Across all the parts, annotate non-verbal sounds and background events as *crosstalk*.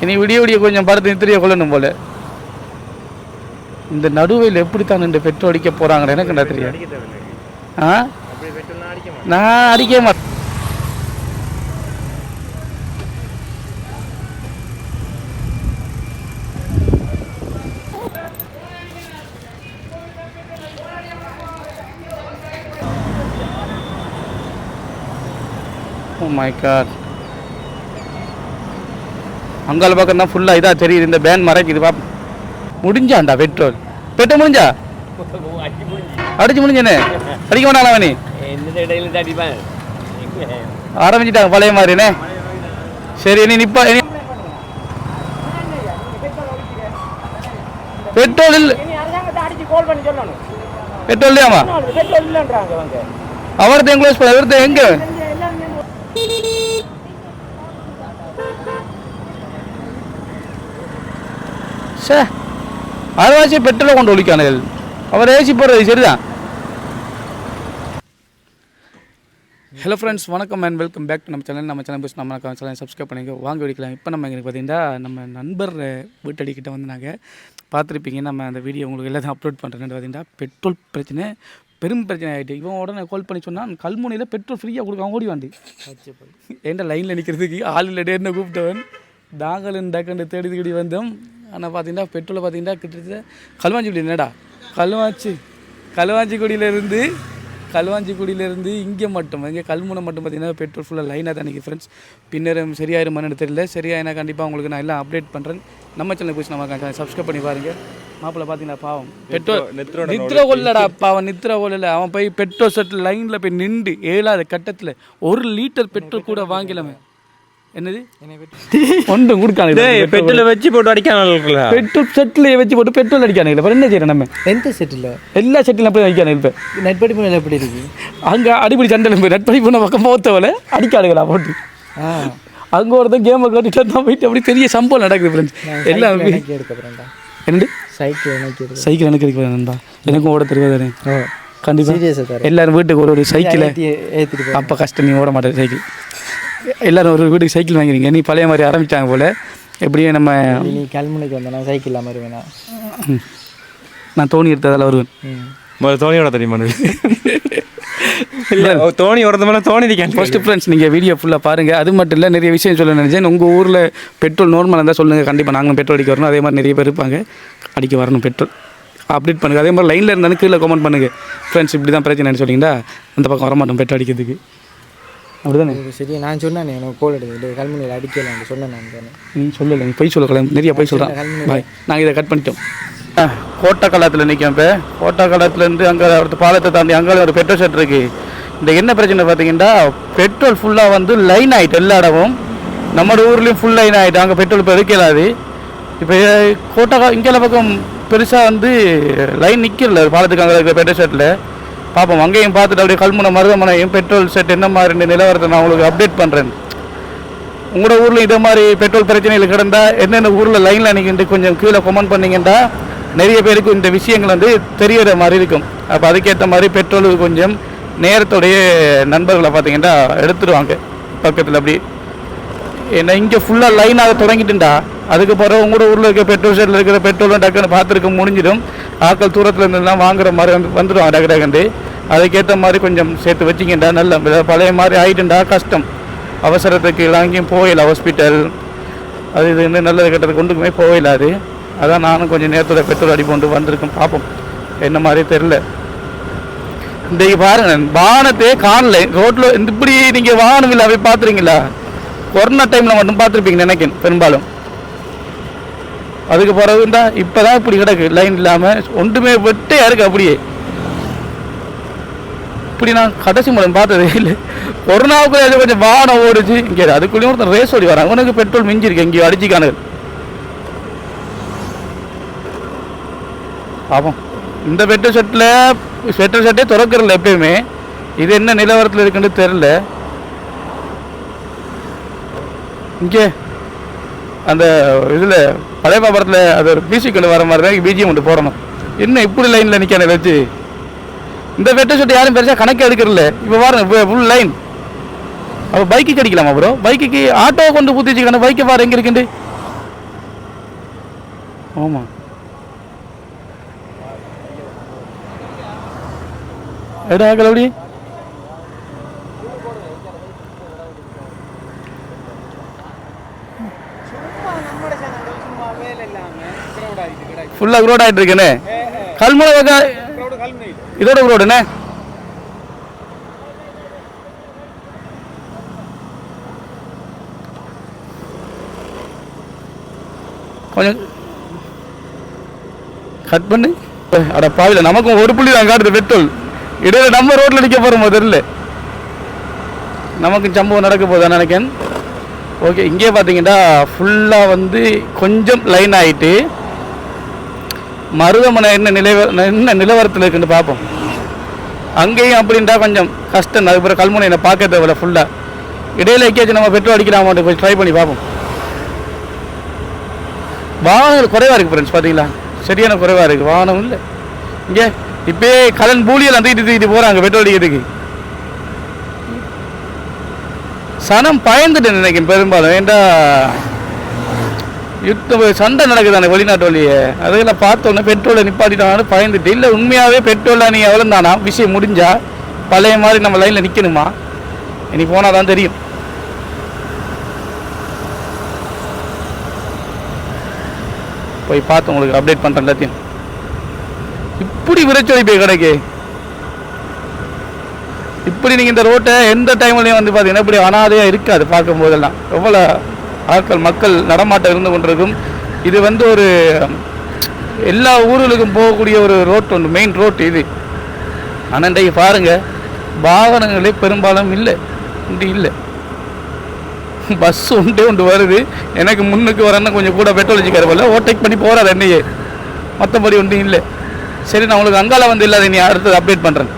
இனி விடிய விடிய கொஞ்சம் படுத்து நித்திரிய கொள்ளணும் போல. இந்த நடுவில் எப்படித்தான் நின்று பெட்ரோல் அடிக்க போகிறாங்கன்னு எனக்கு என்ன தேவையில்லை. ஆ? நான் அடிக்க மாட்டேன். மை காட் அங்கால பக்கம் தான் ஃபுல்லாக இதாக தெரியுது இந்த பேன் மறைக்குது பாப். முடிஞ்சாண்டா பெட்ரோல் பெட்ரோல் முடிஞ்சா? அடி முடிஞ்சு அடிச்சு முடிஞ்சனே? அடிக்க மாட்டாங்களா அவனி? ஆரம்பிச்சிட்டாங்க பழைய மாதிரினே? சரி நீ நிப்பா பெட்ரோல் இல்ல பெட்ரோல் இல்லையாமா அவர்த்த க்ளோஸ் பண்ண அவர்த்த எங்க? அரைவாசி பெட்ரோலை கொண்டு ஒழிக்கானுகள் அவர் ஏசி போடுறது சரிதான். ஹலோ ஃப்ரெண்ட்ஸ் வணக்கம் அண்ட் வெல்கம் பேக் டு நம்ம சேனல் நம்ம சேனல் பேசி நம்ம சேனல் சப்ஸ்கிரைப் பண்ணிக்க. வாங்க வெடிக்கலாம் இப்போ நம்ம எங்களுக்கு பார்த்தீங்கன்னா நம்ம நண்பர் வீட்டடிக்கிட்ட வந்து நாங்கள் பார்த்துருப்பீங்க நம்ம அந்த வீடியோ உங்களுக்கு எல்லாத்தையும் அப்லோட் பண்ணுறேன்னு பார்த்தீங்கன்னா பெட்ரோல் பிரச்சனை பெரும் பிரச்சனை ஆகிட்டு இவன் உடனே கால் பண்ணி சொன்னான் கல்முனையில் பெட்ரோல் ஃப்ரீயாக கொடுக்க ஓடி வாண்டி ஏன்டா லைனில் நிற்கிறதுக்கு ஆள் டேன்னு கூப்பிட்டவன். நாங்களும் டக்குன்னு தேடி தேடி வந்தோம். ஆனால் பார்த்தீங்கன்னா பெட்ரோலை பார்த்தீங்கன்னா கிட்டத்தட்ட கல்வாஞ்சிக்குடி என்னடா? கல்வாச்சி கல்வாஞ்சிக்குடியிலேருந்து கல்வாஞ்சிக்குடியிலேருந்து இங்கே மட்டும் இங்கே கல்முனை மட்டும் பார்த்தீங்கன்னா பெட்ரோல் ஃபுல்லாக லைனாக தான் நிற்கி ஃப்ரெண்ட்ஸ் பின்னரும் சரியாயிருமான்னு தெரியல. சரியாயினா கண்டிப்பாக உங்களுக்கு நான் எல்லாம் அப்டேட் பண்ணுறேன் நம்ம சேனல் போய் நம்ம சப்ஸ்கிரைப் பண்ணி பாருங்க. மாப்பிள்ள பார்த்தீங்கன்னா பாவம். பெட்ரோல் நித்திர கொள்ளடா பாவம் நித்திர கொள்ளல. அவன் போய் பெட்ரோல் செட் லைனில் போய் நின்று ஏழாவது கட்டத்தில் ஒரு லிட்டர் பெட்ரோல் கூட வாங்கிலமே. என்னது? ஒன்றும் கொடுக்கானுங்க பெட்ரோலை வச்சு போட்டு அடிக்கான பெட்ரோல் செட்டில் வச்சு போட்டு பெட்ரோல் அடிக்கானுங்க அப்புறம் என்ன செய்யறோம் நம்ம? எந்த செட்டில் எல்லா செட்டிலும் அப்படியே வைக்கானு இப்போ. நெட்படி முறையில் எப்படி இருக்கு? அங்கே அடிப்படி சண்டையில் போய் நட்படி பண்ண பக்கம் போத்தவல அடிக்கானுங்களா போட்டு. ஆ. அங்கே ஒருத்தன் கேமை கட்டிட்டு தான் போயிட்டு அப்படி பெரிய சம்பவம் நடக்குது ஃப்ரெண்ட்ஸ் எல்லாம் என்னண்டு சைக்கிள் எனக்கு எடுக்க சைக்கிள் எனக்கு இருக்கு நண்பா. எனக்கும் ஓட தெரியாதானே கண்டிப்பாக எல்லாரும் வீட்டுக்கு ஒரு ஒரு சைக்கிளை ஏற்றி ஏற்றிட்டு அப்போ கஷ்டம் நீ ஓட மாட்டேன் சைக்கிள் எல்லாரும் ஒரு வீட்டுக்கு சைக்கிள் வாங்கிறீங்க நீ பழைய மாதிரி ஆரம்பிச்சாங்க போல. எப்படியும் நம்ம நீ கல்முனைக்கு வந்தேன்னா சைக்கிள் இல்லாமல் வருவேனா? ம், நான் தோணி எடுத்ததால் வருவேன். முதல்ல தோணியோட தெரியுமா இல்லை. தோணி வரது மேலே தோணி இருக்கேன் ஃபர்ஸ்ட் ஃப்ரெண்ட்ஸ் நீங்கள் வீடியோ ஃபுல்லாக பாருங்கள் அது மட்டும் இல்லை நிறைய விஷயம் சொல்ல நினைச்சேன். உங்கள் ஊரில் பெட்ரோல் நார்மலாக இருந்தால் சொல்லுங்கள் கண்டிப்பாக நாங்களும் பெட்ரோல் அடிக்க வரணும். அதே மாதிரி நிறைய பேர் இருப்பாங்க. அடிக்க வரணும் பெட்ரோல் அப்டேட் பண்ணுங்கள் அதே மாதிரி லைனில் இருந்தாலும் கீழே கமெண்ட் பண்ணுங்கள் ஃப்ரெண்ட்ஸ் இப்படி தான் பிரச்சனைன்னு சொன்னீங்கன்னா அந்த பக்கம் வரமாட்டோம் பெட்ரோல் அடிக்கிறதுக்கு. அப்படிதானே? இது சரி நான் சொன்னேன் எனக்கு கோல் எடுக்குது. கல்முனையில் அடிக்கலான்னு சொன்னேன் நான் நீ சொல்லலை நீ போய் சொல்லக்கலாம் நிறைய போய் சொல்கிறேன் பாய் நாங்கள் இதை கட் பண்ணிட்டோம். கோட்டை களத்தில் நிற்கும் இப்போ கோட்டை களத்துலேருந்து அங்கே ஒரு பாலத்தை தாண்டி அங்கே ஒரு பெட்ரோல் ஷெட் இருக்குது இந்த என்ன பிரச்சனை பார்த்தீங்கன்னா பெட்ரோல் ஃபுல்லாக வந்து லைன் ஆகிட்டு எல்லா இடமும். நம்ம ஊர்லேயும் ஃபுல் லைன் ஆகிட்டு அங்கே பெட்ரோல் இப்போ இருக்கலாது இப்போ கோட்டை இங்கே பக்கம் பெருசாக வந்து லைன் நிற்கல பாலத்துக்கு அங்கே இருக்கிற பெட்ரோல் ஷெட்டில் பார்ப்போம் அங்கேயும் பார்த்துட்டு அப்படியே கல்முனை மருதமனையும் பெட்ரோல் செட் என்ன மாதிரி நிலவரத்தை நான் உங்களுக்கு அப்டேட் பண்ணுறேன் உங்களோட ஊரில் இதே மாதிரி பெட்ரோல் பிரச்சனைகள் கிடந்தா என்னென்ன ஊரில் லைனில் நிற்கிட்டு கொஞ்சம் கீழே கமெண்ட் பண்ணீங்கன்னா நிறைய பேருக்கு இந்த விஷயங்கள் வந்து தெரியற மாதிரி இருக்கும். அப்போ அதுக்கேற்ற மாதிரி பெட்ரோலுக்கு கொஞ்சம் நேரத்துடைய நண்பர்களை பார்த்தீங்கன்னா எடுத்துடுவாங்க. பக்கத்தில் அப்படி ஏன்னா இங்கே ஃபுல்லாக லைனாக தொடங்கிட்டுண்டா. அதுக்கு பிறகு உங்களோட ஊரில் இருக்க பெட்ரோல் ஷெட்டில் இருக்கிற பெட்ரோலும் டக்குன்னு பார்த்துருக்க முடிஞ்சிடும். ஆக்கள் தூரத்தில் இருந்தெல்லாம் வாங்குற மாதிரி வந்து வந்துடுவாங்க டக்கு டக்குண்டு அதுக்கேற்ற மாதிரி கொஞ்சம் சேர்த்து வச்சிங்கண்டா நல்ல பழைய மாதிரி ஆகிட்டுண்டா கஷ்டம். அவசரத்துக்கு எல்லாம் எங்கேயும் ஹாஸ்பிட்டல் அது இது நல்லது கெட்டது கொண்டுக்குமே போகலாது அதான் நானும் கொஞ்சம் நேரத்தில் பெட்ரோல் அடி கொண்டு வந்திருக்கேன் பார்ப்போம். என்ன மாதிரி தெரில இன்றைக்கு பாருங்க வானத்தையே காணல. ரோட்டில் இந்த இப்படி நீங்கள் வாகனம் இல்லாம பார்த்துருங்களா கொரோனா டைமில் மட்டும் பார்த்துருப்பீங்க நினைக்கிறேன் பெரும்பாலும். அதுக்கு பிறகுண்டா இப்போ தான் இப்படி கிடக்கு. லைன் இல்லாமல் ஒன்றுமே வெட்டையாக இருக்கு அப்படியே. இப்படி நான் கடைசி மூலம் பார்த்ததே இல்லை. கொரோனாவுக்கு அது கொஞ்சம் வாகனம் ஓடிச்சு. இங்கே அதுக்குள்ளேயும் ஒருத்தன் ரேஸ் ஓடி வராங்க உனக்கு பெட்ரோல் மிஞ்சிருக்கு. இங்கே அடிச்சுக்கானு பாப்போம் இந்த பெட்ரோல் செட்டில் பெட்ரோல் செட்டே திறக்கறல எப்பயுமே. இது என்ன நிலவரத்தில் இருக்குன்னு தெரில இங்கே அந்த இதில் பழைய பாபரத்தில் அது ஒரு மியூசிக்கில் வர மாதிரி தான் பிஜிஎம் ஒன்று போடணும். என்ன இப்படி லைனில் நிற்கானே வச்சு? இந்த வெட்ட சுட்டு யாரும் பெருசாக கணக்கு எடுக்கிறல இப்போ பாருங்க ஃபுல் லைன் அப்போ பைக்கு கிடைக்கலாமா ப்ரோ பைக்குக்கு ஆட்டோ கொண்டு ஊற்றி வச்சுக்கணும் பைக்கை பாரு எங்கே இருக்குண்டு ஆமாம் எடா கிளவுடி ஃபுல்லாக க்ரோட் ஆகிட்டு இருக்கேனே கல்முனை இதோட க்ரோடுண்ணே கொஞ்சம் கட் பண்ணு அட பாவில நமக்கும் ஒரு புள்ளி தான் காட்டுது பெட்ரோல் இடையில நம்ம ரோட்ல நிக்க போறோம் முதல்ல நமக்கு சம்பவம் நடக்க போகுதா நினைக்கேன் ஓகே இங்கே பார்த்தீங்கன்னா ஃபுல்லாக வந்து கொஞ்சம் லைன் ஆகிட்டு மருதமனை என்ன நிலை என்ன நிலவரத்தில் இருக்குன்னு பார்ப்போம். அங்கேயும் அப்படின்ட்டா கொஞ்சம் கஷ்டம். தான் அதுக்கப்புறம் கல்முனை என்னை பார்க்க தேவையில்ல ஃபுல்லாக இடையில எக்கேஜ் நம்ம பெட்ரோல் அடிக்கிற அடிக்கலாமான்னு போய் ட்ரை பண்ணி பார்ப்போம். வாகனங்கள் குறைவாக இருக்குது ஃப்ரெண்ட்ஸ் பார்த்தீங்களா? சரியான குறைவாக இருக்குது வாகனம் இல்லை. இங்கே இப்போயே கலன் பூலியெல்லாம் தூக்கிட்டு தூக்கிட்டு போகிறாங்க பெட்ரோல் அடிக்கிறதுக்கு. சனம் பயந்துட்டு நினைக்கும் பெரும்பாலும். ஏண்டா யுத்தம் சண்டை நடக்குதானே வெளிநாட்டு வழியே? அதெல்லாம் பார்த்தோன்னே பெட்ரோலை நிப்பாட்டிட்டாங்கன்னு பயந்துட்டு இல்லை உண்மையாகவே பெட்ரோலில் நீ எவ்வளோ தானா விஷயம் முடிஞ்சா? பழைய மாதிரி நம்ம லைனில் நிற்கணுமா இனி போனால் தான் தெரியும். போய் பார்த்து உங்களுக்கு அப்டேட் பண்ணுறேன் எல்லாத்தையும். இப்படி விரைச்சொலி போய் கிடைக்கு. இப்படி நீங்கள் இந்த ரோட்டை எந்த டைம்லையும் வந்து பார்த்தீங்கன்னா இப்படி அனாதையாக இருக்காது பார்க்கும் போதெல்லாம் எவ்வளோ ஆட்கள் மக்கள் நடமாட்டம் இருந்து கொண்டிருக்கும். இது வந்து ஒரு எல்லா ஊர்களுக்கும் போகக்கூடிய ஒரு ரோட் ஒன்று மெயின் ரோட் இது. ஆனால் இன்றைக்கு பாருங்கள் வாகனங்களே பெரும்பாலும் இல்லை. உண்டு இல்லை. பஸ் உண்டு உண்டு வருது. எனக்கு முன்னுக்கு வரேன்னு கொஞ்சம் கூட பெட்ரோல் வச்சுக்கிற போல. ஓவர்டேக் பண்ணி போகிறார் என்னையே. மற்றபடி ஒன்றும் இல்லை. சரி நான் உங்களுக்கு அங்கால வந்து இல்லாத நீ அடுத்தது அப்டேட் பண்ணுறேன்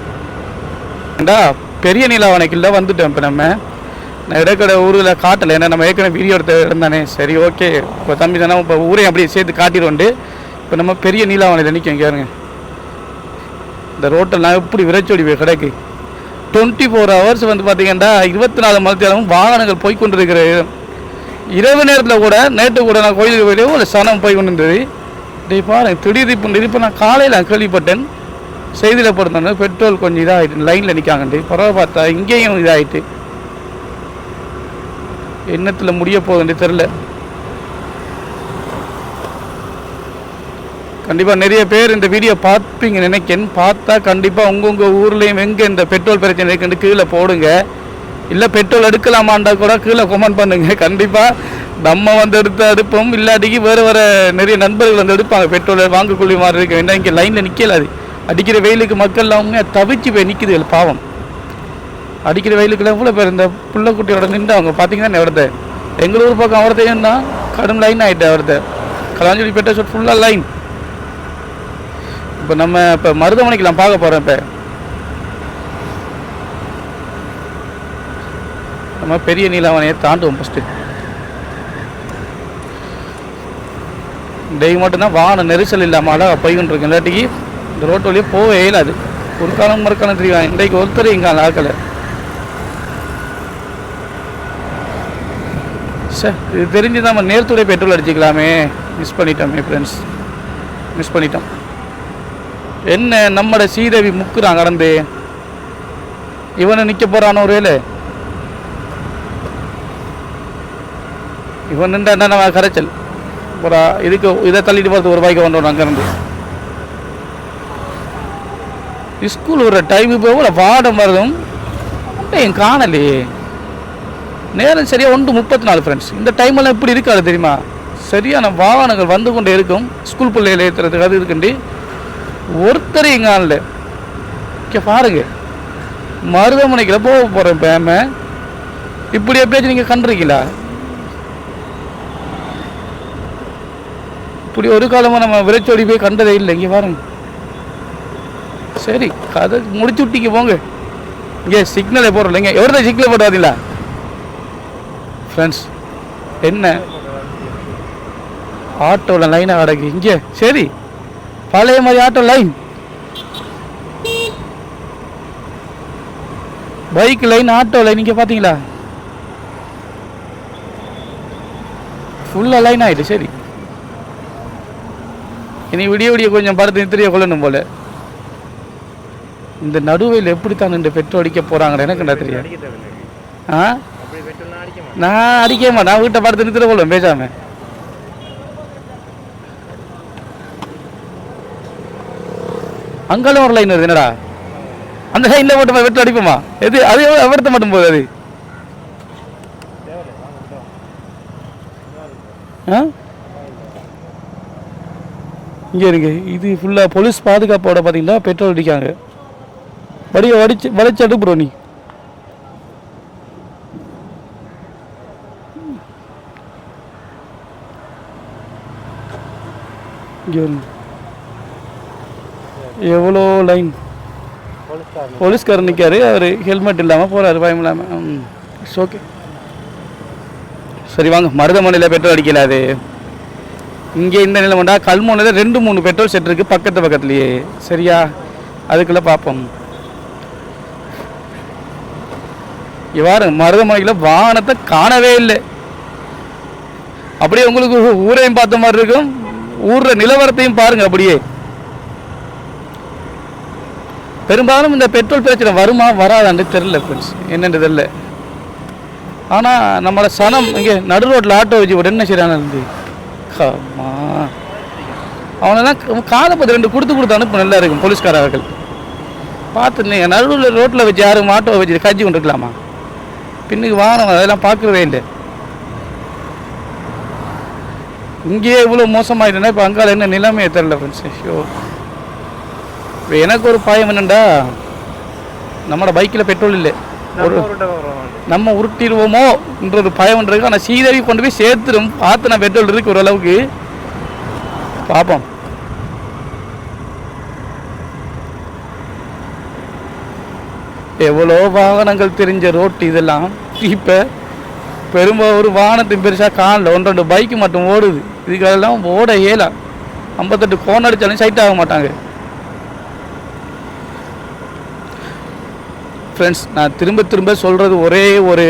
டா பெரிய நிலாவணைக்குள்ள வந்துட்டோம் இப்போ நம்ம. நான் இடக்கடை ஊரில் காட்டலை ஏன்னா நம்ம ஏற்கனவே வீடியோ எடுத்த இருந்தானே சரி ஓகே இப்போ தம்பி தானே இப்போ ஊரையும் அப்படியே சேர்த்து காட்டிடுவோண்டு. இப்போ நம்ம பெரிய நீலாவணையில் நிற்கும் கேருங்க இந்த ரோட்டெல்லாம் எப்படி விரைச்சோடி போய் கிடக்கு. டுவெண்ட்டி ஃபோர் ஹவர்ஸ் வந்து பார்த்தீங்கன்னா இருபத்தி நாலு மணி நேரமும் வாகனங்கள் போய் கொண்டிருக்கிற இரவு நேரத்தில் கூட நேற்று கூட நான் கோயிலுக்கு போயிலே ஒரு சனம் போய் கொண்டு இருந்தது டேய் பாருங்க திடீர் இப்போ இப்போ நான் காலையில் கேள்விப்பட்டேன். செய்தியில் போட்டிருந்தேன் பெட்ரோல் கொஞ்சம் இதாகிட்டு லைனில் நிற்காங்கண்டு பரவாயில்ல பார்த்தா இங்கேயும் இதாகிட்டு எண்ணத்தில் முடிய போகுதுன்னு தெரில கண்டிப்பாக நிறைய பேர் இந்த வீடியோ பார்ப்பீங்க நினைக்கேன் பார்த்தா கண்டிப்பாக உங்கவுங்க ஊர்லேயும் எங்கே இந்த பெட்ரோல் பிரச்சனை இருக்குன்னு கீழே போடுங்க. இல்லை பெட்ரோல் எடுக்கலாமாண்டா கூட கீழே கமெண்ட் பண்ணுங்க. கண்டிப்பாக நம்ம வந்து எடுத்து எடுப்போம் இல்லாட்டிக்கு வேறு வேறு நிறைய நண்பர்கள் வந்து எடுப்பாங்க. பெட்ரோல் வாங்கக்கூடிய மாதிரி இருக்கு. ஏன்னா இங்கே லைனில் நிற்கலாது அடிக்கிற வெயிலுக்கு மக்கள் அவங்க தவிச்சு போய் நிற்குதுகள் பாவம். அடிக்கிற வெயிலுக்குலாம் எவ்வளோ பேர் இந்த பிள்ளைக்குட்டியோட நின்று அவங்க பார்த்தீங்கன்னா எவ்வளோத்த எங்கள் ஊர் பக்கம் அவரத்தையும் தான் கடும் லைன் ஆகிட்டு அவரத்த கலாஞ்சொலி பெட்ட ஷோட் ஃபுல்லாக லைன் இப்போ நம்ம இப்போ மருதமனைக்கு நான் பார்க்க போகிறோம் இப்போ. நம்ம பெரிய நீலாவணையை தாண்டுவோம் ஃபஸ்ட்டு டெய் மட்டும்தான் வாகன நெரிசல் இல்லாமல் அழகாக போய்கிட்டு இருக்கு இல்லாட்டிக்கு இந்த ரோட்டு வழியே போகவே இயலாது. ஒரு காலம் மறுக்காலம் தெரியும்? இன்றைக்கு ஒருத்தர் இங்கே ஆக்கலை சார் இது தெரிஞ்சு தான் நம்ம நேர்த்துடைய பெட்ரோல் அடிச்சுக்கலாமே. மிஸ் பண்ணிட்டோமே ஃப்ரெண்ட்ஸ் மிஸ் பண்ணிட்டோம். என்ன நம்மட சீதேவி முக்குறான் கடந்து? இவனை நிற்க போகிறான் ஒரு வேலை இவன் நின்றா நம்ம கரைச்சல்? ஒரு இதுக்கு இதை தள்ளிட்டு போகிறது ஒரு பைக்கை கொண்டு அங்கேருந்து. ஸ்கூல் ஒரு டைம் இப்போ கூட பாடம் என் காணலையே நேரம் சரியாக ஒன்று முப்பத்தி நாலு ஃப்ரெண்ட்ஸ் இந்த டைமெல்லாம் எப்படி இருக்காது தெரியுமா சரியான வாகனங்கள் வந்து கொண்டே இருக்கும் ஸ்கூல் பிள்ளைகளை ஏற்றுறதுக்கு அது இருக்குண்டி ஒருத்தர் இங்கே ஆளல இங்கே பாருங்க மருதமனைக்குள்ள போக போகிறேன் பேம இப்படி எப்பயாச்சும் நீங்கள் கண்டிருக்கீங்களா இப்படி ஒரு காலமாக நம்ம விரைச்சோடி போய் கண்டதே இல்லை இங்கே பாருங்க சரி கதை முடிச்சு விட்டீங்க போங்க. இங்கே சிக்னலை போடுறோம் இல்லைங்க? எவ்வளோ சிக்னல் போடாதீங்களா ஃப்ரெண்ட்ஸ் என்ன? ஆட்டோவில் லைனாக கிடக்கு இங்கே. சரி பழைய மாதிரி auto line bike line auto line இங்கே பார்த்தீங்களா? ஃபுல்லாக லைன் ஆகிட்டு சரி. இனி விடிய விடிய கொஞ்சம் படத்தை நித்திரிய கொள்ளணும் போல. இந்த நடுவில் எப்படித்தான் இந்த பெட்ரோல் அடிக்க போகிறாங்கன்னு எனக்கு தெரியும். ஆ? நான் அடிக்க மாட்டேன். நான் வீட்டை படத்தை நித்திர கொள்ளும் பேசாம. அங்கெல்லாம் ஒரு லைன் வருது என்னடா? அந்த லைனில் மட்டும் வெட்டு அடிப்போமா? எது அது எவ்வளோ மட்டும் போகுது அது? இங்கே இருங்க. இது ஃபுல்லாக போலீஸ் பாதுகாப்போட பார்த்தீங்கன்னா பெட்ரோல் அடிக்காங்க. வடிய வடிச்சு வளைச்சு ப்ரோ நீ. எவ்வளோ லைன் போலீஸ்காரர் நிற்காரு அவர் ஹெல்மெட் இல்லாமல் போகிறாரு பயம் இல்லாமல் ம் ஓகே சரி வாங்க. மருதமனையில் பெட்ரோல் அடிக்கல அது. இங்கே இந்த நிலைமண்டா கல்முனையில் ரெண்டு மூணு பெட்ரோல் செட் இருக்குது பக்கத்து பக்கத்துலேயே. சரியா? அதுக்குள்ளே பார்ப்போம் இவ்வாறு மருதமனையில் வாகனத்தை காணவே இல்லை. அப்படியே உங்களுக்கு ஊரையும் பார்த்த மாதிரி இருக்கும். ஊர்ற நிலவரத்தையும் பாருங்க அப்படியே. பெரும்பாலும் இந்த பெட்ரோல் பிரச்சனை வருமா வராதான்னு தெரில ஃப்ரெண்ட்ஸ் என்னன்னு தெரில ஆனால் நம்மளோட சனம் இங்கே நடு ரோட்டில் ஆட்டோ வச்சு விட என்ன செய்யறானு இருந்து ஆமா அவனெல்லாம் காலை பத்து ரெண்டு கொடுத்து கொடுத்து அனுப்ப நல்லா இருக்கும் போலீஸ்காரர்கள். பார்த்து நடுவில் ரோட்டில் வச்சு யாரும் ஆட்டோ வச்சு கஜ்ஜி கொண்டு இருக்கலாமா பின்னுக்கு வாகனம் அதெல்லாம் பார்க்கவே இல்லை. இங்கேயே இவ்வளோ மோசமாயிட்டுனா இப்போ அங்கால என்ன நிலைமையை தெரில ஃப்ரெண்ட்ஸ் ஐயோ. இப்போ எனக்கு ஒரு பயம் என்னண்டா? நம்மளோட பைக்கில் பெட்ரோல் இல்லை. ஒரு நம்ம உருட்டிடுவோமோ என்ற ஒரு பயம் இருக்கு. ஆனால் சீதவி கொண்டு போய் சேர்த்துடும் பார்த்து நான் பெட்ரோல் இருக்கு ஓரளவுக்கு பார்ப்போம் எவ்வளோ வாகனங்கள் தெரிஞ்ச ரோட்டு இதெல்லாம். இப்போ பெரும்ப ஒரு வாகனத்தின் பெருசாக காணல ஒன்று ரெண்டு பைக்கு மட்டும் ஓடுது. இதுக்கெல்லாம் ஓட ஏலாம் ஐம்பத்தெட்டு கோன் அடித்தாலும் சைட் ஆக மாட்டாங்க. ஃப்ரெண்ட்ஸ் நான் திரும்ப திரும்ப சொல்கிறது ஒரே ஒரு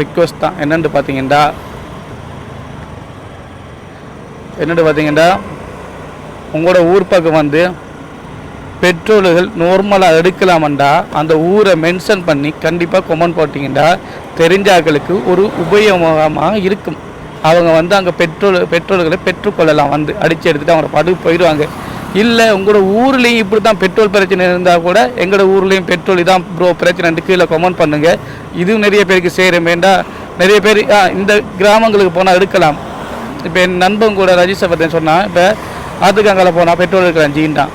ரிக்வஸ்ட் தான். என்னென்று பார்த்தீங்கன்னா என்னென்று பார்த்தீங்கன்னா உங்களோட ஊர் பக்கம் வந்து பெட்ரோல்கள் நார்மலாக எடுக்கலாமண்டா அந்த ஊரை மென்ஷன் பண்ணி கண்டிப்பாக கொமெண்ட் போட்டிங்கன்னா தெரிஞ்சாக்களுக்கு ஒரு உபயோகமாக இருக்கும். அவங்க வந்து அங்கே பெட்ரோல் பெட்ரோல்களை பெற்றுக்கொள்ளலாம் வந்து. அடித்து எடுத்துகிட்டு அவங்க படுக்கு போயிடுவாங்க. இல்லை உங்களோட ஊர்லேயும் இப்படி தான் பெட்ரோல் பிரச்சனை இருந்தால் கூட எங்களோட ஊர்லேயும் பெட்ரோல் இதான் ப்ரோ பிரச்சனைன்ட்டு கீழே கமெண்ட் பண்ணுங்கள் இதுவும் நிறைய பேருக்கு சேரும் வேண்டாம் நிறைய பேர் ஆ, இந்த கிராமங்களுக்கு போனால் எடுக்கலாம். இப்போ என் நண்பன் கூட ரஜிஷை பற்றி சொன்னால் இப்போ ஆத்துக்காங்கால போனால் பெட்ரோல் எடுக்கலாம் ஜீன்டான்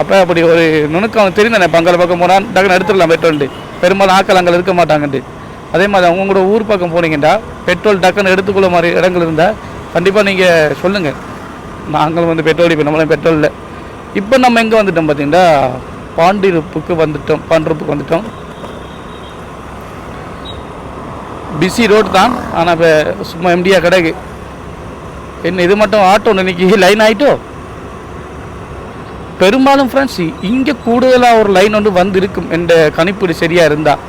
அப்போ அப்படி ஒரு நுணுக்கம் அவனுக்கு தெரியும் பக்கம் போனால் டக்குன்னு எடுத்துடலாம் பெட்ரோல்ட்டு பெரும்பாலும் ஆக்கள் அங்கே இருக்க மாட்டாங்கன்ட்டு. அதே மாதிரி அவங்களோட ஊர் பக்கம் போனீங்கன்னா பெட்ரோல் டக்குன்னு எடுத்துக்கொள்ள மாதிரி இடங்கள் இருந்தால் கண்டிப்பாக நீங்கள் சொல்லுங்கள் நாங்களும் வந்து பெட்ரோல் இப்போ நம்மளும் பெட்ரோல் இல்லை இப்போ நம்ம எங்கே வந்துட்டோம் பார்த்தீங்கன்னா பாண்டிருப்புக்கு வந்துட்டோம் பாண்டிருப்புக்கு வந்துட்டோம். பிஸி ரோடு தான் ஆனால் இப்போ சும்மா எம்டியாக கிடக்கு. என்ன இது மட்டும் ஆட்டோ இன்னைக்கு லைன் ஆகிட்டோம் பெரும்பாலும் ஃப்ரெண்ட்ஸ் இங்கே கூடுதலாக ஒரு லைன் ஒன்று வந்து இருக்கும் என்ற கணிப்பீடு சரியாக இருந்தால்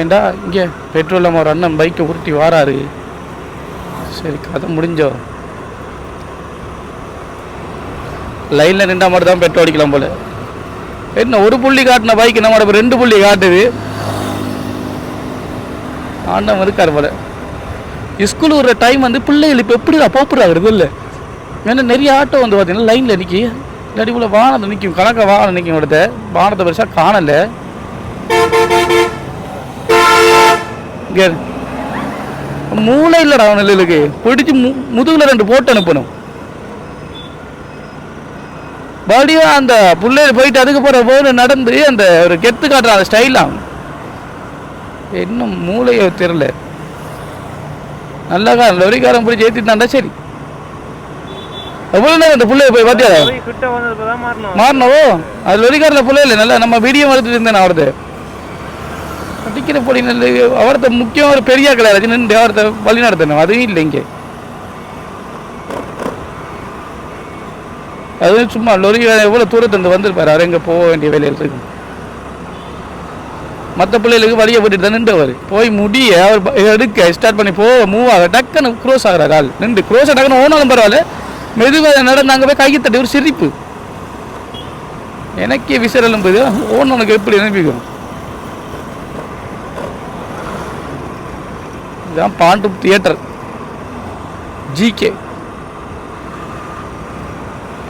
ஏண்டா இங்கே பெட்ரோல் நம்ம ஒரு அண்ணன் பைக்கை உருட்டி வாராரு. சரி கதை முடிஞ்சோ? லைனில் நின்றா மட்டும் தான் பெட்ரோல் அடிக்கலாம் போல். என்ன ஒரு புள்ளி காட்டின பைக் நம்ம இப்போ ரெண்டு புள்ளி காட்டுது. ஆண்டவன் இருக்கார் போல. ஸ்கூல் விடுற டைம் வந்து பிள்ளைகள் இப்போ எப்படி போப்புறாங்க இல்லை ஏன்னா நிறைய ஆட்டோ வந்து பார்த்தீங்கன்னா லைனில் நிற்கி இல்லாட்டி போல வாகனத்தை நிற்கும் கணக்க வாகனம் நிற்கும் இடத்த வாகனத்தை பெருசாக காணலை. இங்கே மூளை இல்லைடா நெல்லுக்கு பிடிச்சி மு முதுகில் ரெண்டு போட்டு அனுப்பணும். மறுபடியும் அந்த பிள்ளைகள் போயிட்டு அதுக்கு போகிற போது நடந்து அந்த ஒரு கெத்து காட்டுற அந்த ஸ்டைலாம் இன்னும் மூளையோ தெரில நல்லா லொரிக்காரன் பிடிச்சி ஏற்றிட்டாண்டா சரி. எவ்வளோ நேரம் அந்த பிள்ளைய போய் பார்த்தியா? மாறினவோ? அது லொரிக்காரில் பிள்ளை இல்லை. நல்லா நம்ம வீடியோ எடுத்துட்டு இருந்தேன் அவரது அடிக்கிற பொடி நல்ல அவரது முக்கியம் ஒரு பெரிய கிடையாது. நின்று அவரத்தை வழி நடத்தணும். அதுவும் இல்லை இங்கே. அதுவும் சும்மா லொரி எவ்வளோ தூரத்துலேருந்து வந்திருப்பாரு. அவர் எங்கே போக வேண்டிய வேலையில் இருக்கு. மற்ற பிள்ளைகளுக்கு வழியை விட்டுட்டு தான் நின்றவர். போய் முடிய அவர் எடுக்க ஸ்டார்ட் பண்ணி போ மூவ் ஆக டக்குன்னு க்ரோஸ் ஆகிறார் ஆள். நின்று க்ரோஸ் டக்குன்னு ஓனாலும் பரவாயில்ல. மெதுவாக நடந்து அங்கே போய் கையை தட்டி ஒரு சிரிப்பு. எனக்கே விசரலும் போது உனக்கு எப்படி நினைப்பிக்கும் இதுதான் பாண்டு தியேட்டர். ஜிகே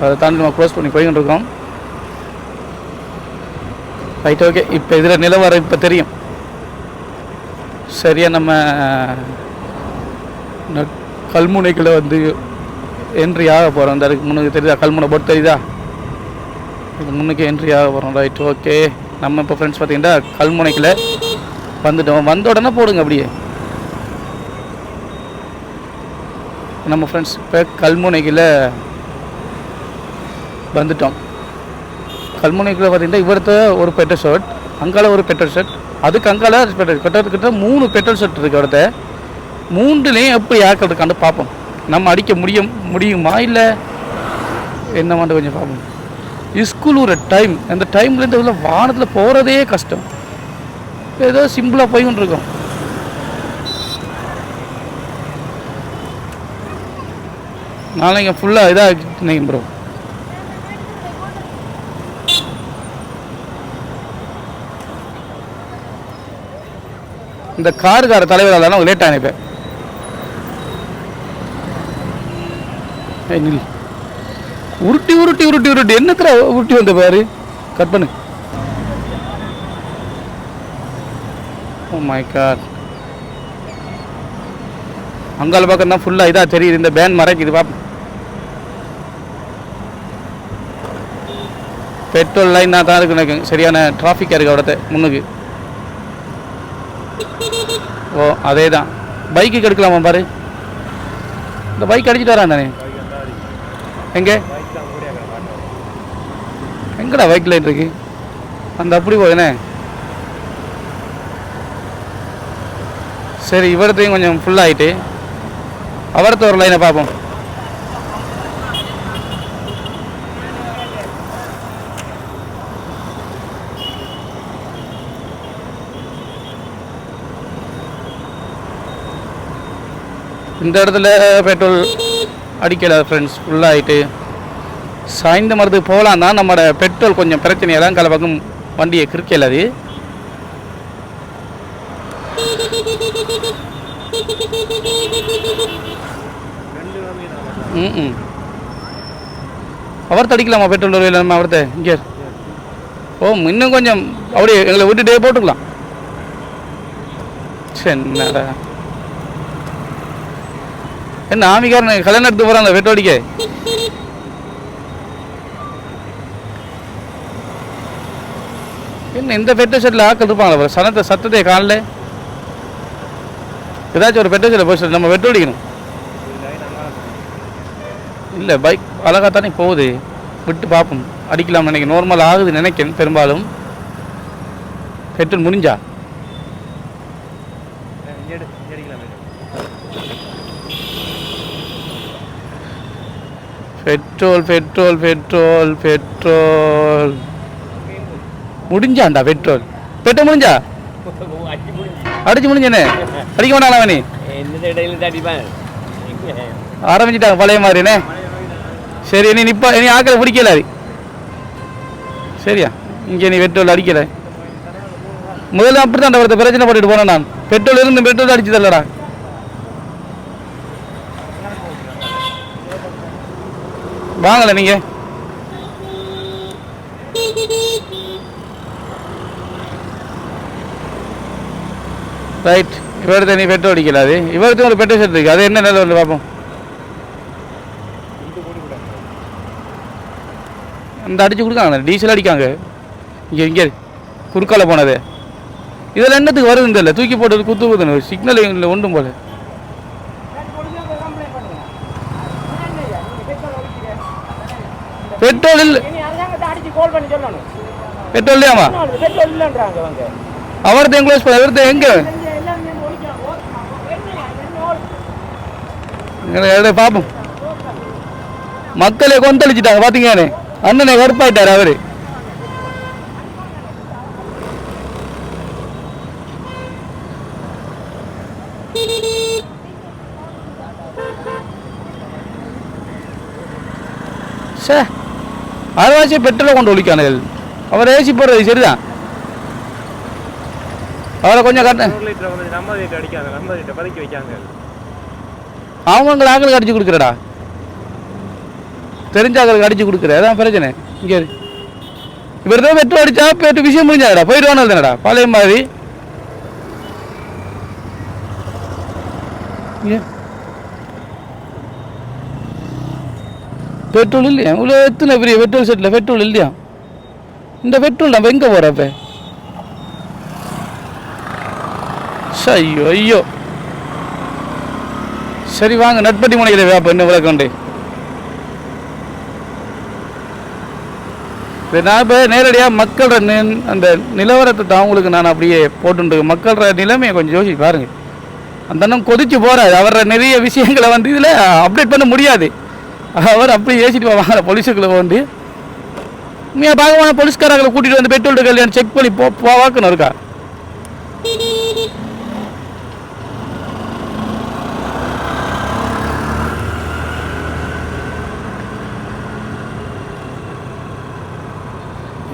அதை தாண்டி நம்ம க்ளோஸ் பண்ணி போய்கிட்டு இருக்கோம். ரைட் ஓகே இப்போ இதில் நிலவரம் இப்போ தெரியும். சரியாக நம்ம கல்முனைக்குள்ளே வந்து என்ட்ரி ஆக போகிறோம் இந்த அதுக்கு முன்னுக்கு தெரியுதா? கல்முனை போட்டு தெரியுதா? இது முன்னுக்கு என்ட்ரி ஆக போகிறோம் ரைட் ஓகே நம்ம இப்போ ஃப்ரெண்ட்ஸ் பார்த்தீங்கன்னா கல்முனைக்கில் வந்துட்டோம். வந்த உடனே போடுங்க அப்படியே. நம்ம ஃப்ரெண்ட்ஸ் இப்போ கல்முனைக்குள்ள வந்துட்டோம். கல்முனைக்குள்ளே பார்த்தீங்கன்னா இவர்த்த ஒரு பெட்டர் ஷர்ட் அங்கால ஒரு பெட்ரோல் ஷர்ட் அதுக்கு அங்கால பெட்டர் பெட்ரோல் கிட்ட மூணு பெட்ரோல் ஷர்ட் இருக்குது அவர்த்த மூன்றுலேயும் எப்படி ஆக்கள் இருக்கான்னு பார்ப்போம் நம்ம அடிக்க முடியும் முடியுமா? இல்லை என்ன கொஞ்சம் பார்ப்போம் ஸ்கூல் ஒரு டைம் அந்த டைம்லேருந்து உள்ள வானத்தில் போகிறதே கஷ்டம். ஏதோ சிம்பிளாக போய்கொண்டு இருக்கோம். நாளைக்கு ஃபுல்லாக இதாக நீங்கள் ப்ரோ இந்த காருக்கார தலைவர் தானே லேட்டாக அனுப்பேன். நில். உருட்டி உருட்டி உருட்டி உருட்டி. என்னத்துல உருட்டி வந்த பாரு? கட் பண்ணு. ஓ மை காட் அங்கால பக்கம் தான் ஃபுல்லாக இதாக தெரியுது. இந்த பேன் மறைக்குது பாப்போம் பெட்ரோல் லைன் தான் இருக்கு எனக்கு. சரியான டிராஃபிக்காக இருக்கு அவடத்த முன்னுக்கு. ஓ அதே தான் பைக்கு கெடுக்கலாமா பாரு? இந்த பைக் அடிச்சிட்டு வரான் தானே. எங்கே? எங்கடா பைக் லைட் இருக்கு? அந்த அப்படி போதுனே சரி இவரத்தையும் கொஞ்சம் ஃபுல்லாக ஆகிட்டு அவரத்த ஒரு லைனை பார்ப்போம். இந்த இடத்துல பெட்ரோல் அடிக்கலை ஃப்ரெண்ட்ஸ் ஃபுல்லாகிட்டு சாய்ந்த மருந்து போகலாம் தான் நம்மளோட பெட்ரோல் கொஞ்சம் பிரச்சனையாக தான் கல பக்கம் வண்டியை கிறுக்கல அது ம் ம் அவர் தடிக்கலாமா பெட்ரோல் வருவையில் நம்ம அவர்த்த இங்கே. ஓ இன்னும் கொஞ்சம் அப்படியே எங்களை விட்டுட்டே போட்டுக்கலாம். சரி என்னடா. என்ன ஆமிக்காரன் கல்யாணம் எடுத்து போகிறாங்க அந்த வெட்டோடிக்க என்ன இந்த பெட்ரோல் ஷெட்டில் ஆக்கள் இருப்பாங்களா சனத்தை சத்தத்தை காணல. ஏதாச்சும் ஒரு பெட்ரோல் செட்டில் போய் நம்ம வெட்டோடிக்கணும் இல்லை பைக் அழகாக தானே போகுது. விட்டு பார்ப்போம். அடிக்கலாம் நினைக்கிறேன் நார்மல் ஆகுது நினைக்கிறேன் பெரும்பாலும். பெட்ரோல் முடிஞ்சா? Petrol petrol petrol petrol. முடிஞ்சாண்டா petrol? Petrol முடிஞ்சா? அடிச்சு முடிஞ்சனே. அடிக்க மாட்டாங்களா அவனி ஆரம்பிச்சிட்டாங்க பழைய மாதிரினே. சரி நீ நிப்பா நீ ஆக்கல பிடிக்கல அது. சரியா? இங்கே நீ பெட்ரோல் அடிக்கல. முதல்ல அப்படி தான் ஒருத்த பிரச்சனை போட்டுட்டு போனேன் நான். பெட்ரோல் இருந்து பெட்ரோல் அடிச்சு தரலடா வாங்கல நீங்க. ரைட் இவர்கிட்ட நீ பெட்ரோல் அடிக்கல அது. இவர்கிட்ட ஒரு பெட்ரோல் செட் இருக்கு. அது என்ன நிலை வந்து பார்ப்போம். அந்த அடிச்சு கொடுக்காங்க டீசல் அடிக்காங்க. இங்கே இங்கே. குறுக்கால போனது. இதில் என்னத்துக்கு வருதுன்னு தெரியல. தூக்கி போட்டு குத்து குத்துன்னு. சிக்னல் இல்லை ஒன்றும் போல பெட்ரோல் இல்லை பெட்ரோல் இல்லையாமா அவர்த்த பண்ண அவர்த்த எங்க? பார்ப்போம் மக்களே கொந்தளிச்சிட்டாங்க பார்த்தீங்கன்னு அண்ணனை கருப்பாயிட்டார் அவரு. சே அரைவாசி பெட்ரோலை கொண்டு ஒழிக்கானுகள் அவர் ஏசி போடுறது சரிதான். அவரை கொஞ்சம் கட்ட வைக்காங்க. அவங்களுக்கு ஆக்களுக்கு அடிச்சு கொடுக்குறடா. தெரிஞ்ச ஆக்களுக்கு அடிச்சு கொடுக்குற அதான் பிரச்சனை. இங்கே இவர் தான் பெட்ரோல் அடிச்சா போயிட்டு விஷயம் முடிஞ்சாடா போயிடுவானு தானடா. பழைய மாதிரி. இங்க. பெட்ரோல் இல்லையா? இவ்வளோ எத்தனை பெரிய பெட்ரோல் செட்டில் பெட்ரோல் இல்லையா? இந்த பெட்ரோல் நம்ம எங்கே போகிறப்ப ஐயோ ஐயோ. சரி வாங்க நட்பட்டி முனையில் வேப்ப என்ன விளக்கண்டு நான் இப்போ நேரடியாக மக்களோட அந்த நிலவரத்தை தான் உங்களுக்கு நான் அப்படியே போட்டுட்டு மக்களோட நிலைமையை கொஞ்சம் யோசிச்சு பாருங்கள் அந்த அண்ணன் கொதிச்சு போகிறாரு அவர நிறைய விஷயங்களை வந்து இதில் அப்டேட் பண்ண முடியாது. அவர் அப்படி ஏசிட்டு வாங்க போலீஸுக்குள்ள வந்து உண்மையாக பார்க்க போலீஸ்காரங்களை கூட்டிகிட்டு வந்து பெட்ரோல் கல்யாணம் செக் பண்ணி போ போவாக்கணும் இருக்கா?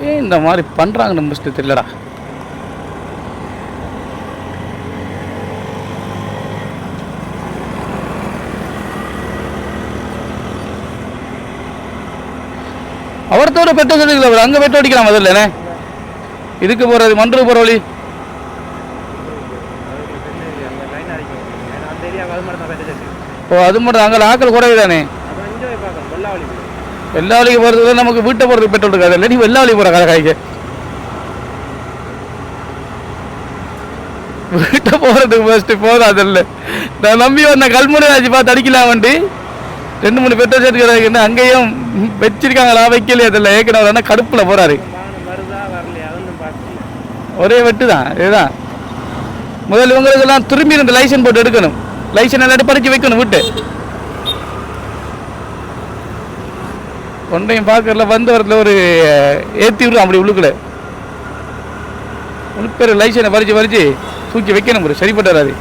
ஏன் இந்த மாதிரி பண்ணுறாங்க நம்ம தெரியலடா. இல்லைடா அவர்த்தோட பெட்ரோல் அடிக்கல அங்கே பெட்ரோல் அடிக்கலாம் முதல்ல இதுக்கு போகிறது மன்று போகிற வழி. ஓ அது மட்டும் அங்கே ஆக்கள் குறைவு தானே? எல்லா வழிக்கு போகிறதுக்கு நமக்கு வீட்டை போகிறதுக்கு பெட்ரோல் இருக்காது. இல்லை நீ எல்லா வழி போகிற கடை காய்க்கு. வீட்டை போகிறதுக்கு ஃபஸ்ட்டு போதாது இல்லை. நான் நம்பி வந்த கல்முனை ஆச்சு பார்த்து அடிக்கலாம் வண்டி. ரெண்டு மூணு பெட்ரோல் சேர்த்துக்கிறாங்க அங்கேயும் வச்சிருக்காங்களா? வைக்கலையே? அதில் ஏற்கனவே ஆனால் கடுப்பில் போகிறாரு ஒரே வெட்டு தான் இதுதான். முதல்ல இவங்களுக்கெல்லாம் திரும்பி இந்த லைசன்ஸ் போட்டு எடுக்கணும். லைசன் எல்லாத்தையும் பறிச்சு வைக்கணும் விட்டு. ஒன்றையும் பார்க்கறதுல வந்து வரத்துல ஒரு ஏற்றி விடும் அப்படி உள்ளுக்குள்ள. உள்பேர் லைசனை பறிச்சு பறிச்சு தூக்கி வைக்கணும் ஒரு சரிப்பட்டு வராது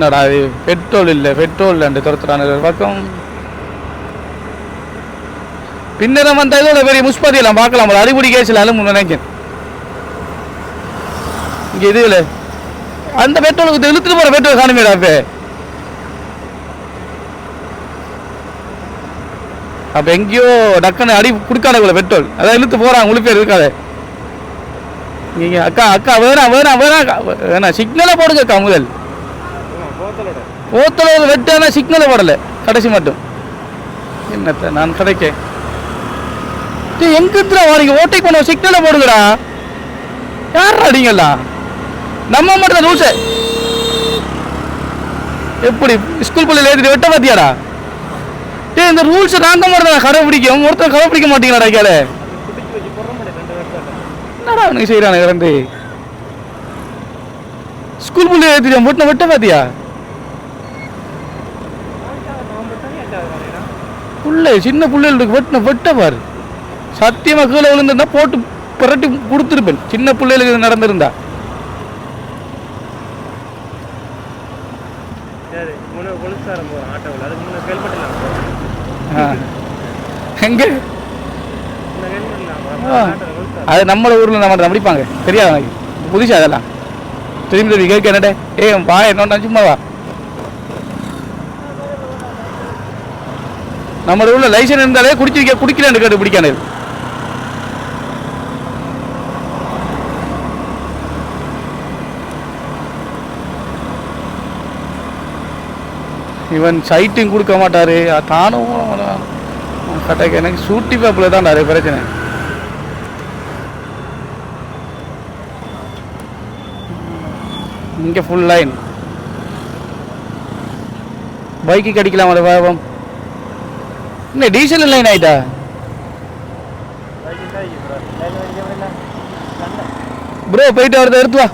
என்னடா இது? பெட்ரோல் இல்லை பெட்ரோல் இல்லை துரத்துறான பக்கம் பின்னரம் வந்த இதோட பெரிய முஸ்பதியெல்லாம் பார்க்கலாம். ஒரு அடிப்படி கேஸில் அலுமு நினைக்கிறேன். இங்கே இல்லை. அந்த பெட்ரோலுக்கு இழுத்துட்டு போகிற பெட்ரோல் காணுமேடா அப்போ. அப்போ எங்கேயோ டக்குன்னு அடி கொடுக்காத பெட்ரோல். அதான் இழுத்து போகிறாங்க முழு பேர் நீங்கள் அக்கா அக்கா வேணாம் வேணாம் வேணாம் வேணாம். சிக்னலை போடுங்க அக்கா முதல். ஓத்தில் ஓத்தல வெட்டான சிக்னலை போடலை. கடைசி மட்டும். என்னத்த நான் கதைக்க. டேய், எங்க வாரீங்க ஓட்டை பண்ண சிக்னலை போடுங்கடா. யார் அடிங்களா நம்ம மட்டும் ரூல்ஸ் எப்படி ஸ்கூல் பிள்ளைல ஏற்றிட்டு வெட்ட பாத்தியாடா டேய் இந்த ரூல்ஸை நாங்க மட்டும் தான் கடைபிடிக்கும் ஒருத்தர் கடைபிடிக்க மாட்டீங்களாடா கேளு என்னடா அவனுக்கு செய்கிறானுங்க இறந்து? ஸ்கூல் பிள்ளை ஏற்றிட்டு வெட்ட வெட்ட பாத்தியா புள்ளை சின்ன பிள்ளைகளுக்கு வெட்டின வெட்ட பாரு. சத்தியமா கீழே விழுந்திருந்தா போட்டு புரட்டி கொடுத்துருப்பேன். சின்ன பிள்ளைகளுக்கு நடந்திருந்தா. எங்க? அது நம்ம ஊர்ல நம்ம நடிப்பாங்க. தெரியாது? புதுசா அதெல்லாம். திரும்பி திரும்பி கேட்க என்னடே? ஏ வா என்னோட சும்மா வா நம்ம ஊர்ல லைசன் இருந்தாலே குடிச்சிருக்க குடிக்கலன்னு கேட்டு பிடிக்கானது இவன் சைட்டும் கொடுக்க மாட்டாரு. தானும் கரெக்டாக எனக்கு சூட்டி பேப்பில் தான் நிறைய பிரச்சனை. இங்கே ஃபுல் லைன் பைக்கு கடிக்கலாம் அது பாவம் என்ன டீசல் லைன் ஆயிட்டா? ப்ரோ போயிட்டு வரத எடுத்து வா.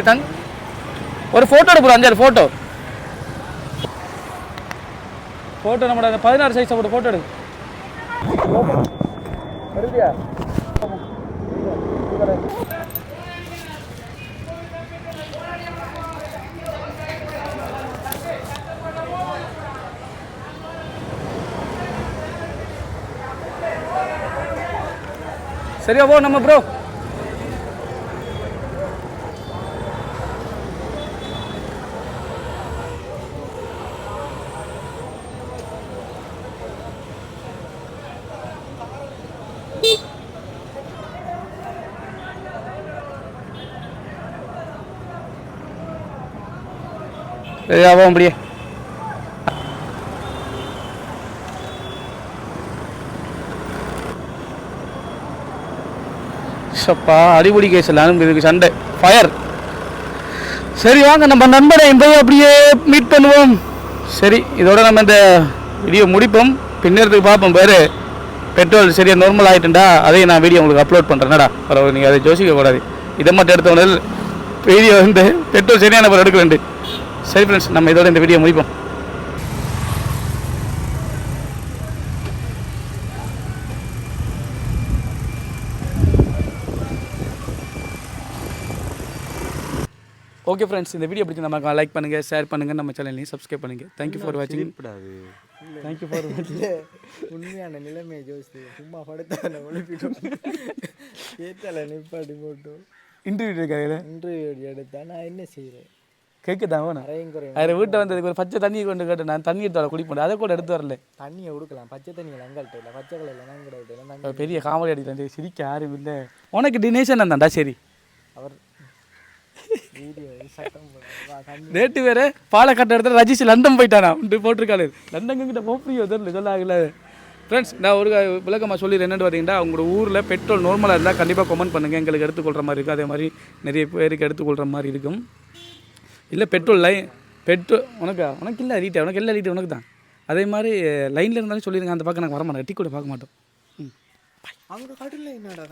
தங் ஒரு ஃபோட்டோ எடுப்போம் அஞ்சாறு ஃபோட்டோ ஃபோட்டோ நம்மளோட அந்த பதினாறு சைஸ் ஒரு ஃபோட்டோ எடு சரியா போ நம்ம ப்ரோ சரியா அப்படியே சப்பா அடிபொடி கேஸ் எல்லாம் இதுக்கு சண்டை. ஃபயர் சரி வாங்க நம்ம நண்பனை போய் அப்படியே மீட் பண்ணுவோம். சரி இதோட நம்ம இந்த வீடியோ முடிப்போம். பின்னேறதுக்கு பார்ப்போம் பேர் பெட்ரோல் சரியா நார்மல் ஆகிட்டுண்டா அதையும் நான் வீடியோ உங்களுக்கு அப்லோட் பண்ணுறேன்டா பரவாயில்ல நீங்கள் அதை யோசிக்க கூடாது. இதை மட்டும் எடுத்தவனில் வீடியோ வந்து பெட்ரோல் சரியான பிறகு எடுக்க வேண்டும் சரி ஃப்ரெண்ட்ஸ் நம்ம இதோட இந்த வீடியோ முடிப்போம். ஓகே ஃப்ரெண்ட்ஸ் இந்த வீடியோ பிடிச்சி நம்ம லைக் பண்ணுங்கள் ஷேர் பண்ணுங்கள் நம்ம சேனலையும் சப்ஸ்கிரைப் பண்ணுங்கள் தேங்க்யூ ஃபார் வாட்சிங் தேங்க்யூ ஃபார் வாட்சிங் உண்மையான நிலைமையை யோசித்து சும்மா படுத்தால ஒழிப்பிட்டோம் *laughs* ஏத்தால நிப்பாட்டி போட்டு இன்டர்வியூ இருக்காது இன்டர்வியூ எடுத்தா நான் என்ன செய்கிறேன் கேட்குதான் வேணும்? அதில் வீட்டை வந்ததுக்கு ஒரு பச்சை தண்ணி கொண்டு கேட்டு நான் தண்ணி எடுத்து வர குடிப்பேன் அதை கூட எடுத்து வரல. தண்ணியை கொடுக்கலாம் பச்சை தண்ணியில் அங்கள்கிட்ட இல்லை. பச்சை நாங்கள் இல்லை நாங்கள் பெரிய காமெடி அடிக்கலாம். சிரிக்க யாரும் இல்லை. உனக்கு டினேஷன் தான்டா சரி. அவர் தண்ணி. ரேட்டு வேறு பாலக்காட்டு இடத்துல ரஜிஷ் லண்டன் போயிட்டானா? உண்டு போட்டிருக்காரு. லண்டன் கிட்ட போப்பியோ தெரியல. சொல்லாகல ஃப்ரெண்ட்ஸ் நான் ஒரு விளக்கமாக சொல்லிடுறேன். என்னென்னு பார்த்தீங்கன்னா உங்களோட ஊரில் பெட்ரோல் நார்மலாக இருந்தால் கண்டிப்பாக கமெண்ட் பண்ணுங்கள் எங்களுக்கு எடுத்துக்கொள்கிற மாதிரி இருக்கும் அதே மாதிரி நிறைய பேருக்கு எடுத்துக்கொள்கிற மாதிரி இருக்கும். இல்லை பெட்ரோல் லைன் பெட்ரோல் உனக்கா உனக்கு இல்லை ரீட்டா உனக்கு இல்லை ரீட்டு உனக்கு தான். அதே மாதிரி லைனில் இருந்தாலும் சொல்லிடுங்க அந்த பக்கம் நாங்கள் வரமாட்டோம். டீ கூட பார்க்க மாட்டோம். ம். அவங்க கடலில் என்னடா